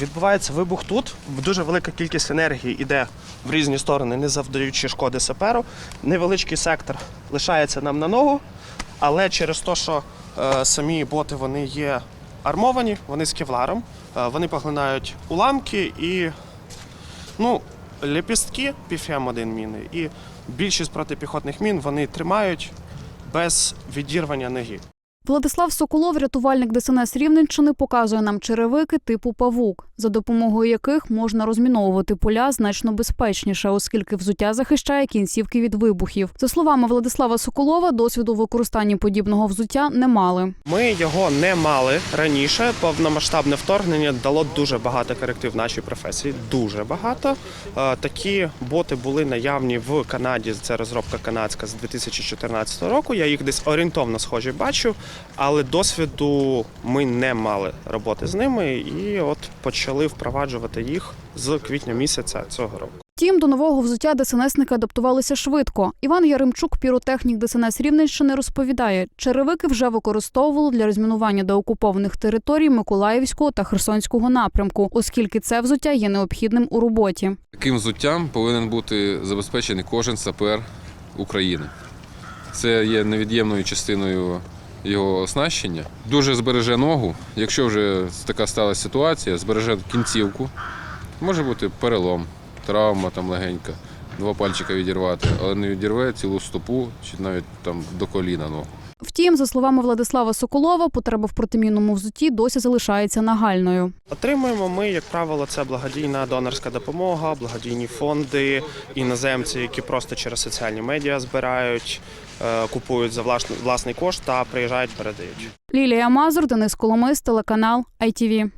Відбувається вибух тут. Дуже велика кількість енергії йде в різні сторони, не завдаючи шкоди саперу. Невеличкий сектор лишається нам на ногу, але через те, що е, самі боти вони є армовані, вони з кевларом, е, вони поглинають уламки і ну, лепістки PFM-1 міни і більшість протипіхотних мін вони тримають без відірвання ноги. Владислав Соколов, рятувальник ДСНС Рівненщини, показує нам черевики типу павук, за допомогою яких можна розміновувати поля значно безпечніше, оскільки взуття захищає кінцівки від вибухів. За словами Владислава Соколова, досвіду в використанні подібного взуття не мали. Ми його не мали раніше. Повномасштабне вторгнення дало дуже багато коректив нашій професії. Дуже багато. Е, Такі боти були наявні в Канаді. Це розробка канадська з 2014 року. Я їх десь орієнтовно схожі бачу, але досвіду ми не мали роботи з ними, і от почали впроваджувати їх з квітня місяця цього року. Втім, до нового взуття ДСНСники адаптувалися швидко. Іван Яремчук, піротехнік ДСНС Рівненщини, розповідає, черевики вже використовували для розмінування деокупованих територій Миколаївського та Херсонського напрямку, оскільки це взуття є необхідним у роботі. Таким взуттям повинен бути забезпечений кожен сапер України. Це є невід'ємною частиною його оснащення. Дуже збереже ногу. Якщо вже така сталася ситуація, збереже кінцівку. Може бути перелом, травма там легенька, два пальчика відірвати, але не відірве цілу стопу чи навіть там до коліна ногу. Втім, за словами Владислава Соколова, потреба в протимінному взутті досі залишається нагальною. Отримуємо ми, як правило, це благодійна донорська допомога, благодійні фонди, іноземці, які просто через соціальні медіа збирають, е, купують за власний власний кошт та приїжджають, передають. Лілія Мазур, Денис Коломис, телеканал ITV.